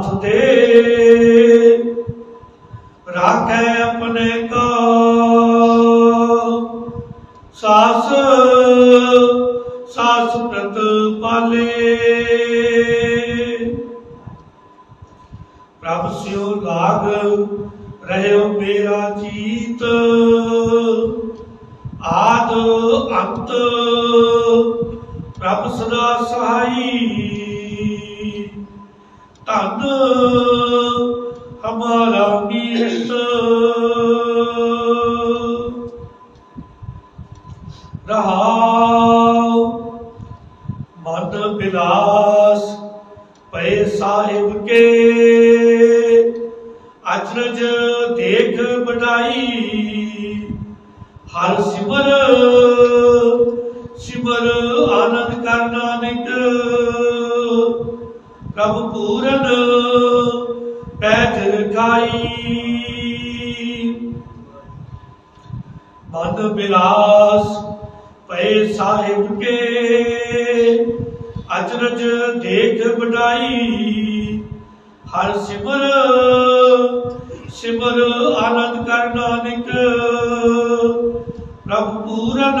ਹਾਥ ਦੇ। ਰਾਖੇ ਆਪਣੇ ਕਾ। ਸਾਸ ਸਾਸ ਪ੍ਰਤ ਪਾਲੇ। ਪ੍ਰਭ ਸਿਓ ਲਾਗ ਰਹਿਓ ਮੇਰਾ ਜੀਤ। ਆਦ ਅੰਤ ਪ੍ਰਭ ਸਦਾ ਸਹਾਈ। ਧੰਨ ਹਮਾਰਾ ਮੀਤ। ਰਹਾਉ ਮਨ ਬਿਲਾਸ ਪਏ ਸਾਹਿਬ ਕੇ। ਅਚਰਜ ਦੇਖ ਬੜਾਈ ਹਰ ਸਿਮਰ ਸਿਮਰ ਆਨੰਦ ਕਰਨਾ ਨਾਨਕ। ਪ੍ਰਭ ਪੂਰਨ ਪੈਜ ਰਖਾਈ। ਮਨ ਬਿਲਾਸ ਪਏ ਸਾਹਿਬ ਕੇ, ਅਚਰਜ ਦੇਖ ਬੜਾਈ ਹਰ ਸਿਮਰ ਸਿਮਰ ਆਨੰਦ ਕਰਨਾ ਨਿਕ ਪ੍ਰਭ ਪੂਰਨ